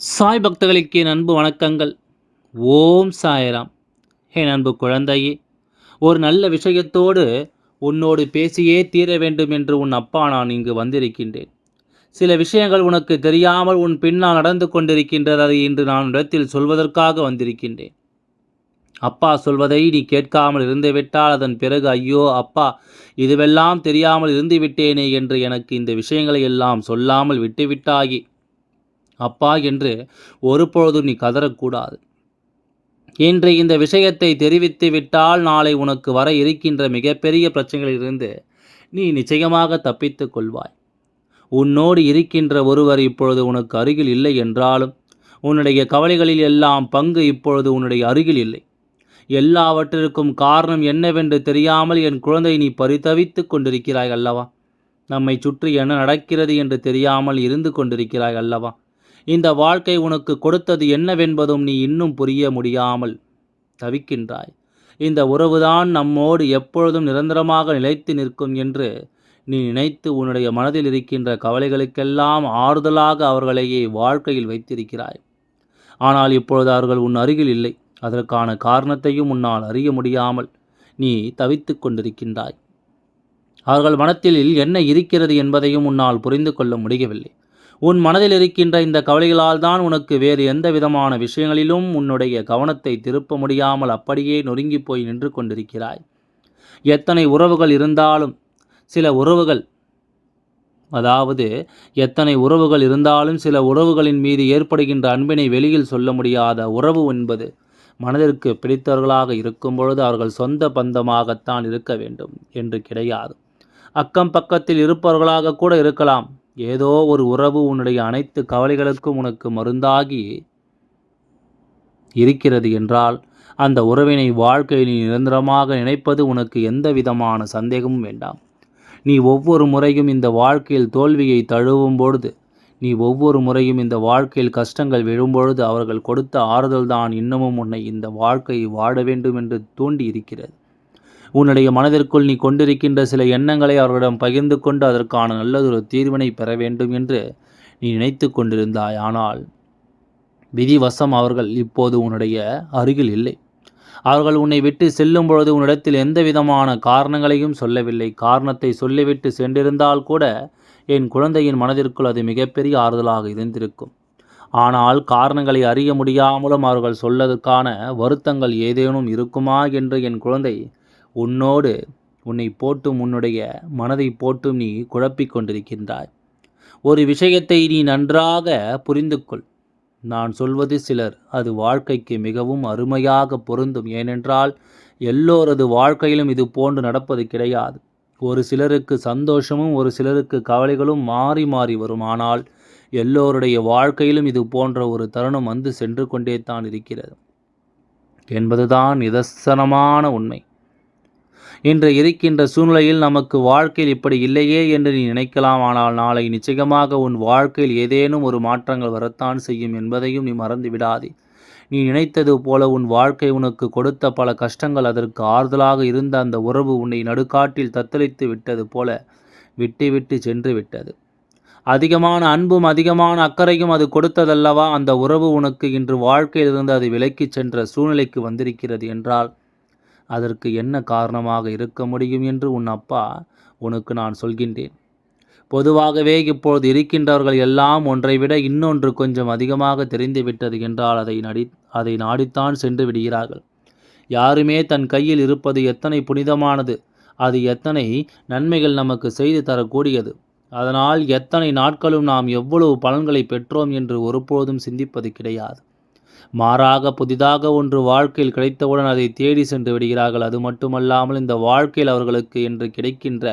சாய் பக்தர்களுக்கு என் அன்பு வணக்கங்கள். ஓம் சாய்ராம். என் அன்பு குழந்தையே ஒரு நல்ல விஷயத்தோடு உன்னோடு பேசியே தீர வேண்டும் என்று உன் அப்பா நான் இங்கு வந்திருக்கின்றேன். சில விஷயங்கள் உனக்கு தெரியாமல் உன் பின்னால் நடந்து கொண்டிருக்கின்றது அதை இன்று நான் இடத்தில் சொல்வதற்காக வந்திருக்கின்றேன். அப்பா சொல்வதை நீ கேட்காமல் இருந்துவிட்டால் அதன் பிறகு ஐயோ அப்பா இதுவெல்லாம் தெரியாமல் இருந்துவிட்டேனே என்று எனக்கு இந்த விஷயங்களை எல்லாம் சொல்லாமல் விட்டுவிட்டாயே. அப்பா என்று ஒருபொழுதும் நீ கதறக்கூடாது. இன்று இந்த விஷயத்தை தெரிவித்து விட்டால் நாளை உனக்கு வர இருக்கின்ற மிகப்பெரிய பிரச்சனைகளிலிருந்து நீ நிச்சயமாக தப்பித்து கொள்வாய். உன்னோடு இருக்கின்ற ஒருவர் இப்பொழுது உனக்கு அருகில் இல்லை என்றாலும் உன்னுடைய கவலைகளில் எல்லாம் பங்கு இப்பொழுது உன்னுடைய அருகில் இல்லை. எல்லாவற்றிற்கும் காரணம் என்னவென்று தெரியாமல் என் குழந்தை நீ பரிதவித்து கொண்டிருக்கிறாய் அல்லவா? நம்மை சுற்றி என்ன நடக்கிறது என்று தெரியாமல் இருந்து கொண்டிருக்கிறாய் அல்லவா? இந்த வாழ்க்கை உனக்கு கொடுத்தது என்னவென்பதும் நீ இன்னும் புரிய முடியாமல் தவிக்கின்றாய். இந்த உறவுதான் நம்மோடு எப்பொழுதும் நிரந்தரமாக நிலைத்து நிற்கும் என்று நீ நினைத்து உன்னுடைய மனதில் இருக்கின்ற கவலைகளுக்கெல்லாம் ஆறுதலாக அவர்களையே வாழ்க்கையில் வைத்திருக்கிறாய். ஆனால் இப்பொழுது அவர்கள் உன் அருகில் இல்லை. அதற்கான காரணத்தையும் உன்னால் அறிய முடியாமல் நீ தவித்து கொண்டிருக்கின்றாய். அவர்கள் மனத்தில் என்ன இருக்கிறது என்பதையும் உன்னால் புரிந்து கொள்ள முடியவில்லை. உன் மனதில் இருக்கின்ற இந்த கவலைகளால் தான் உனக்கு வேறு எந்த விதமான விஷயங்களிலும் உன்னுடைய கவனத்தை திருப்ப முடியாமல் அப்படியே நொறுங்கி போய் நின்று கொண்டிருக்கிறாய். எத்தனை உறவுகள் இருந்தாலும் சில உறவுகள் அதாவது எத்தனை உறவுகள் இருந்தாலும் சில உறவுகளின் மீது ஏற்படுகின்ற அன்பினை வெளியில் சொல்ல முடியாத உறவு என்பது மனதிற்கு பிடித்தவர்களாக இருக்கும் பொழுது அவர்கள் சொந்த பந்தமாகத்தான் இருக்க வேண்டும் என்று கிடையாது. அக்கம் பக்கத்தில் இருப்பவர்களாக கூட இருக்கலாம். ஏதோ ஒரு உறவு உன்னுடைய அனைத்து கவலைகளுக்கும் உனக்கு மருந்தாகி இருக்கிறது என்றால் அந்த உறவினை வாழ்க்கையில் நீ நிரந்தரமாக நினைப்பது உனக்கு எந்த விதமான சந்தேகமும் வேண்டாம். நீ ஒவ்வொரு முறையும் இந்த வாழ்க்கையில் தோல்வியை தழுவும் பொழுது நீ ஒவ்வொரு முறையும் இந்த வாழ்க்கையில் கஷ்டங்கள் விழும்பொழுது அவர்கள் கொடுத்த ஆறுதல்தான் இன்னமும் உன்னை இந்த வாழ்க்கையை வாழ வேண்டும் என்று தூண்டி இருக்கிறது உன்னுடைய மனதிற்குள் நீ கொண்டிருக்கின்ற சில எண்ணங்களை அவர்களிடம் பகிர்ந்து கொண்டு அதற்கான நல்லதொரு தீர்வினை பெற வேண்டும் என்று நீ நினைத்து கொண்டிருந்தாய். ஆனால் விதிவசம் அவர்கள் இப்போது உன்னுடைய அருகில் இல்லை. அவர்கள் உன்னை விட்டு செல்லும் பொழுது உன்னிடத்தில் எந்த விதமான காரணங்களையும் சொல்லவில்லை. காரணத்தை சொல்லிவிட்டு சென்றிருந்தால் கூட என் குழந்தையின் மனதிற்குள் அது மிகப்பெரிய ஆறுதலாக இருந்திருக்கும். ஆனால் காரணங்களை அறிய முடியாமலும் அவர்கள் சொல்லதுக்கான வருத்தங்கள் ஏதேனும் இருக்குமா என்று என் குழந்தை உன்னோடு உன்னை போட்டும் உன்னுடைய மனதை போட்டும் நீ குழப்பிக் கொண்டிருக்கின்றாய். ஒரு விஷயத்தை நீ நன்றாக புரிந்து கொள் நான் சொல்வது சிலர் அது வாழ்க்கைக்கு மிகவும் அருமையாக பொருந்தும். ஏனென்றால் எல்லோரது வாழ்க்கையிலும் இது போன்று நடப்பது கிடையாது. ஒரு சிலருக்கு சந்தோஷமும் ஒரு சிலருக்கு கவலைகளும் மாறி மாறி வரும். ஆனால் எல்லோருடைய வாழ்க்கையிலும் இது போன்ற ஒரு தருணம் வந்து சென்று கொண்டே தான் இருக்கிறது. என்பதுதான் நிதர்சனமான உண்மை. இன்று இருக்கின்ற சூழ்நிலையில் நமக்கு வாழ்க்கையில் இப்படி இல்லையே என்று நீ நினைக்கலாம். ஆனால் நாளை நிச்சயமாக உன் வாழ்க்கையில் ஏதேனும் ஒரு மாற்றங்கள் வரத்தான் செய்யும் என்பதையும் நீ மறந்து விடாதே. நீ நினைத்தது போல உன் வாழ்க்கை உனக்கு கொடுத்த பல கஷ்டங்கள் அதற்கு ஆறுதலாக இருந்த அந்த உறவு உன்னை நடுக்காட்டில் தத்தளித்து விட்டது போல விட்டு விட்டு சென்று விட்டது. அதிகமான அன்பும் அதிகமான அக்கறையும் அது கொடுத்ததல்லவா? அந்த உறவு உனக்கு இன்று வாழ்க்கையிலிருந்து அது விலக்கிச் சென்ற சூழ்நிலைக்கு வந்திருக்கிறது என்றால் அதற்கு என்ன காரணமாக இருக்க முடியும் என்று உன் அப்பா உனக்கு நான் சொல்கின்றேன். பொதுவாகவே இப்பொழுது இருக்கின்றவர்கள் எல்லாம் ஒன்றை விட இன்னொன்று கொஞ்சம் அதிகமாக தெரிந்துவிட்டது என்றால் அதை நடி அதை நாடித்தான் சென்று விடுகிறார்கள். யாருமே தன் கையில் இருப்பது எத்தனை புனிதமானது அது எத்தனை நன்மைகள் நமக்கு செய்து தரக்கூடியது. அதனால் எத்தனை நாட்களும் நாம் எவ்வளவு பலன்களை பெற்றோம் என்று ஒருபோதும் சிந்திப்பது கிடையாது. மாறாக புதிதாக ஒன்று வாழ்க்கையில் கிடைத்தவுடன் அதை தேடி சென்று விடுகிறார்கள். அது மட்டுமல்லாமல் இந்த வாழ்க்கையில் அவர்களுக்கு என்று கிடைக்கின்ற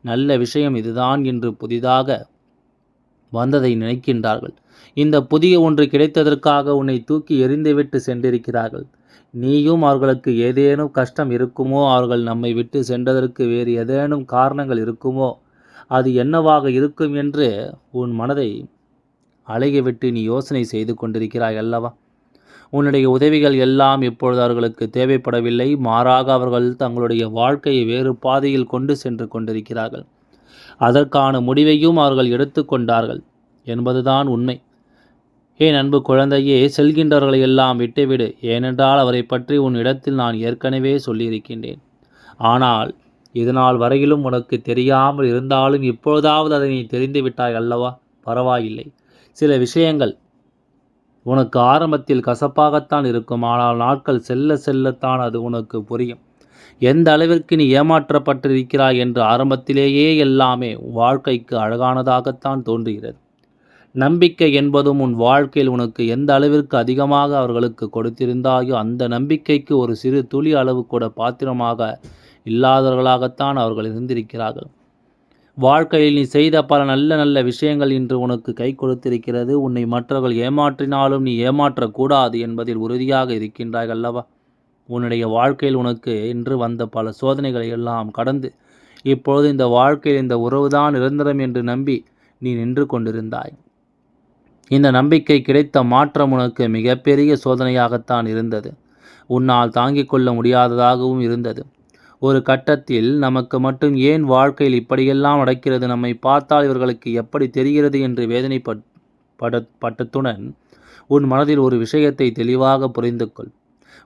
நல்ல விஷயம் இதுதான் என்று புதிதாக வந்ததை நினைக்கின்றார்கள். இந்த புதிய ஒன்று கிடைத்ததற்காக உன்னை தூக்கி எறிந்துவிட்டு சென்றிருக்கிறார்கள். நீயும் அவர்களுக்கு ஏதேனும் கஷ்டம் இருக்குமோ? அவர்கள் நம்மை விட்டு சென்றதற்கு வேறு ஏதேனும் காரணங்கள் இருக்குமோ? அது என்னவாக இருக்கும் என்று உன் மனதை அழகி விட்டு நீ யோசனை செய்து கொண்டிருக்கிறாய் அல்லவா? உன்னுடைய உதவிகள் எல்லாம் இப்பொழுது அவர்களுக்கு தேவைப்படவில்லை. மாறாக அவர்கள் தங்களுடைய வாழ்க்கையை வேறு பாதையில் கொண்டு சென்று கொண்டிருக்கிறார்கள். அதற்கான முடிவையும் அவர்கள் எடுத்துக்கொண்டார்கள் என்பதுதான் உண்மை. ஏன் அன்பு குழந்தையே செல்கின்றவர்களை எல்லாம் விட்டுவிடு. ஏனென்றால் அவரை பற்றி உன் இடத்தில் நான் ஏற்கனவே சொல்லியிருக்கின்றேன். ஆனால் இதனால் வரையிலும் உனக்கு தெரியாமல் இருந்தாலும் இப்பொழுதாவது அதை நீ தெரிந்து விட்டாய் அல்லவா? பரவாயில்லை. சில விஷயங்கள் உனக்கு ஆரம்பத்தில் கசப்பாகத்தான் இருக்கும் ஆனால் நாட்கள் செல்ல செல்லத்தான் அது உனக்கு புரியும். எந்த அளவிற்கு நீ ஏமாற்றப்பட்டிருக்கிறாய் என்று ஆரம்பத்திலேயே எல்லாமே வாழ்க்கைக்கு அழகானதாகத்தான் தோன்றுகிறது. நம்பிக்கை என்பதும் உன் வாழ்க்கையில் உனக்கு எந்த அளவிற்கு அதிகமாக அவர்களுக்கு கொடுத்திருந்தாயோ அந்த நம்பிக்கைக்கு ஒரு சிறு துளி அளவு கூட பாத்திரமாக இல்லாதவர்களாகத்தான் அவர்கள் இருந்திருக்கிறார்கள். வாழ்க்கையில் நீ செய்த பல நல்ல நல்ல விஷயங்கள் இன்று உனக்கு கை கொடுத்திருக்கிறது. உன்னை மற்றவர்கள் ஏமாற்றினாலும் நீ ஏமாற்றக்கூடாது என்பதில் உறுதியாக இருக்கின்றாய் அல்லவா? உன்னுடைய வாழ்க்கையில் உனக்கு இன்று வந்த பல சோதனைகளை எல்லாம் கடந்து இப்பொழுது இந்த வாழ்க்கையில் இந்த உறவுதான் நிரந்தரம் என்று நம்பி நீ நின்று கொண்டிருந்தாய். இந்த நம்பிக்கை கிடைத்த மாற்றம் உனக்கு மிகப்பெரிய சோதனையாகத்தான் இருந்தது. உன்னால் தாங்கிக் கொள்ள முடியாததாகவும் இருந்தது. ஒரு கட்டத்தில் நமக்கு மட்டும் ஏன் வாழ்க்கையில் இப்படியெல்லாம் நடக்கிறது? நம்மை பார்த்தால் இவர்களுக்கு எப்படி தெரிகிறது என்று வேதனை பட பட்டத்துடன் உன் மனதில் ஒரு விஷயத்தை தெளிவாக புரிந்து கொள்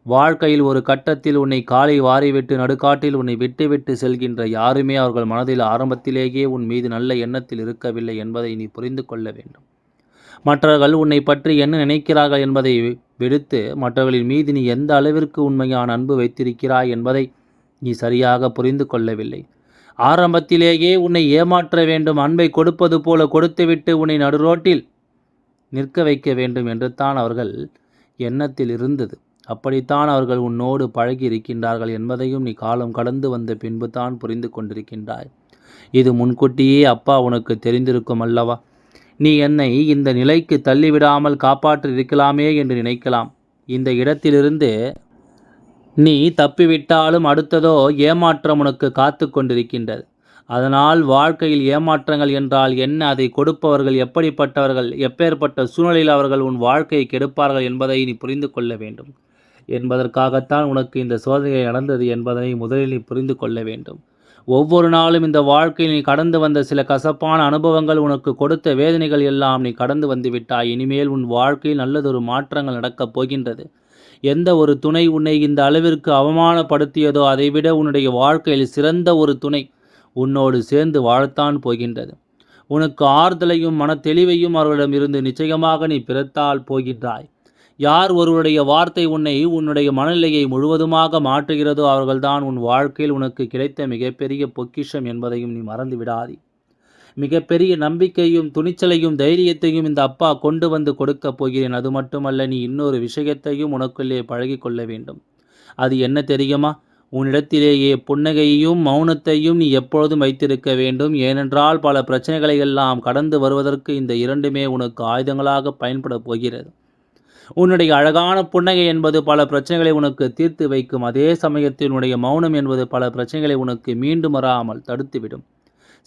வாழ்க்கையில் ஒரு கட்டத்தில் உன்னை காலை வாரிவிட்டு நடுக்காட்டில் உன்னை விட்டுவிட்டு செல்கின்ற யாருமே அவர்கள் மனதில் ஆரம்பத்திலேயே உன் மீது நல்ல எண்ணத்தில் இருக்கவில்லை என்பதை நீ புரிந்து கொள்ள வேண்டும். மற்றவர்கள் உன்னை பற்றி என்ன நினைக்கிறார்கள் என்பதை விடுத்து மற்றவர்களின் மீது நீ எந்த அளவிற்கு உண்மையான அன்பு வைத்திருக்கிறாய் என்பதை நீ சரியாக புரிந்து கொள்ளவில்லை. ஆரம்பத்திலேயே உன்னை ஏமாற்ற வேண்டும் அன்பை கொடுப்பது போல கொடுத்துவிட்டு உன்னை நடுரோட்டில் நிற்க வைக்க வேண்டும் என்று தான் அவர்கள் எண்ணத்தில் இருந்தது. அப்படித்தான் அவர்கள் உன்னோடு பழகி இருக்கின்றார்கள் என்பதையும் நீ காலம் கடந்து வந்த பின்பு தான் புரிந்து கொண்டிருக்கின்றாய். இது முன்கூட்டியே அப்பா உனக்கு தெரிந்திருக்கும் அல்லவா? நீ என்னை இந்த நிலைக்கு தள்ளிவிடாமல் காப்பாற்றி இருக்கலாமே என்று நினைக்கலாம். இந்த இடத்திலிருந்து நீ தப்பிவிட்டாலும் அடுத்ததோ ஏமாற்றம் உனக்கு காத்து கொண்டிருக்கின்றது. அதனால் வாழ்க்கையில் ஏமாற்றங்கள் என்றால் என்ன? அதை கொடுப்பவர்கள் எப்படிப்பட்டவர்கள்? எப்பேற்பட்ட சூழ்நிலையில் அவர்கள் உன் வாழ்க்கையை கெடுப்பார்கள் என்பதை நீ புரிந்து கொள்ள வேண்டும். என்பதற்காகத்தான் உனக்கு இந்த சோதனை நடந்தது என்பதனை முதலில் நீ புரிந்து கொள்ள வேண்டும். ஒவ்வொரு நாளும் இந்த வாழ்க்கையில் நீ கடந்து வந்த சில கசப்பான அனுபவங்கள் உனக்கு கொடுத்த வேதனைகள் எல்லாம் நீ கடந்து வந்து விட்டாய். இனிமேல் உன் வாழ்க்கையில் நல்லதொரு மாற்றங்கள் நடக்கப் போகின்றது. எந்த ஒரு துணை உன்னை இந்த அளவிற்கு அவமானப்படுத்தியதோ அதைவிட உன்னுடைய வாழ்க்கையில் சிறந்த ஒரு துணை உன்னோடு சேர்ந்து வாழத்தான் போகின்றது. உனக்கு ஆறுதலையும் மனத்தெளிவையும் அவர்களிடம் இருந்து நிச்சயமாக நீ பிறத்தால் போகின்றாய். யார் ஒருவருடைய வார்த்தை உன்னை உன்னுடைய மனநிலையை முழுவதுமாக மாற்றுகிறதோ அவர்கள்தான் உன் வாழ்க்கையில் உனக்கு கிடைத்த மிகப்பெரிய பொக்கிஷம் என்பதையும் நீ மறந்து விடாதே மிகப்பெரிய நம்பிக்கையும் துணிச்சலையும் தைரியத்தையும் இந்த அப்பா கொண்டு வந்து கொடுக்கப் போகிறேன். அது மட்டுமல்ல நீ இன்னொரு விஷயத்தையும் உனக்குள்ளே பழகி கொள்ள வேண்டும். அது என்ன தெரியுமா? உன்னிடத்திலேயே புன்னகையையும் மௌனத்தையும் நீ எப்பொழுதும் வைத்திருக்க வேண்டும். ஏனென்றால் பல பிரச்சனைகளை எல்லாம் கடந்து வருவதற்கு இந்த இரண்டுமே உனக்கு ஆயுதங்களாக பயன்பட போகிறது. உன்னுடைய அழகான புன்னகை என்பது பல பிரச்சனைகளை உனக்கு தீர்த்து வைக்கும். அதே சமயத்தில் உன்னுடைய மௌனம் என்பது பல பிரச்சனைகளை உனக்கு மீண்டும் வராமல் தடுத்துவிடும்.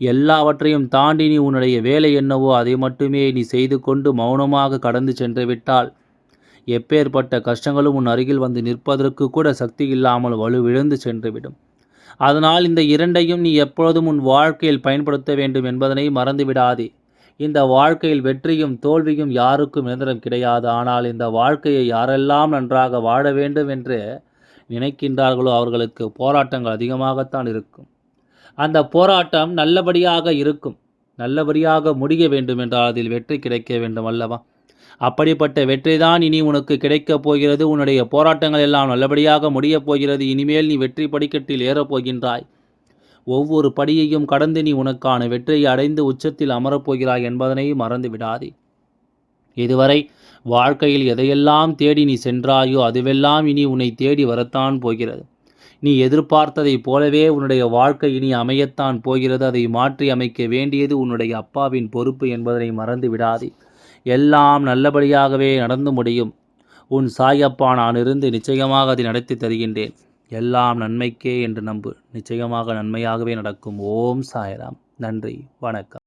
எல்லாவற்றையும் தாண்டி நீ உன்னுடைய வேலை என்னவோ அதை மட்டுமே நீ செய்து கொண்டு மௌனமாக கடந்து சென்று விட்டால். எப்பேற்பட்ட கஷ்டங்களும் உன் அருகில் வந்து நிற்பதற்கு கூட சக்தி இல்லாமல் வலுவிழந்து சென்றுவிடும். அதனால் இந்த இரண்டையும் நீ எப்பொழுதும் உன் வாழ்க்கையில் பயன்படுத்த வேண்டும் என்பதனை மறந்துவிடாதே இந்த வாழ்க்கையில் வெற்றியும் தோல்வியும் யாருக்கும் நிரந்தரம் கிடையாது. ஆனால் இந்த வாழ்க்கையை யாரெல்லாம் நன்றாக வாழ வேண்டும் என்று நினைக்கின்றார்களோ அவர்களுக்கு போராட்டங்கள் அதிகமாகத்தான் இருக்கும். அந்த போராட்டம் நல்லபடியாக இருக்கும். நல்லபடியாக முடிய வேண்டும் என்றால் அதில் வெற்றி கிடைக்க வேண்டும் அல்லவா? அப்படிப்பட்ட வெற்றி தான் இனி உனக்கு கிடைக்கப் போகிறது. உன்னுடைய போராட்டங்கள் எல்லாம் நல்லபடியாக முடியப் போகிறது. இனிமேல் நீ வெற்றி படிக்கட்டில் ஏறப்போகின்றாய் ஒவ்வொரு படியையும் கடந்து நீ உனக்கான வெற்றியை அடைந்து உச்சத்தில் அமரப்போகிறாய் என்பதனை மறந்து விடாதே. இதுவரை வாழ்க்கையில் எதையெல்லாம் தேடி நீ சென்றாயோ அதுவெல்லாம் இனி உன்னை தேடி வரத்தான் போகிறது. நீ எதிர்பார்த்ததைப் போலவே உன்னுடைய வாழ்க்கை இனி அமையத்தான் போகிறது. அதை மாற்றி அமைக்க வேண்டியது உன்னுடைய அப்பாவின் பொறுப்பு என்பதனை மறந்து விடாதே. எல்லாம் நல்லபடியாகவே நடந்து முடியும். உன் சாயப்பா நான் இருந்து நிச்சயமாக அதை நடத்தி தருகின்றேன். எல்லாம் நன்மைக்கே என்று நம்பு. நிச்சயமாக நன்மையாகவே நடக்கும். ஓம் சாயராம். நன்றி. வணக்கம்.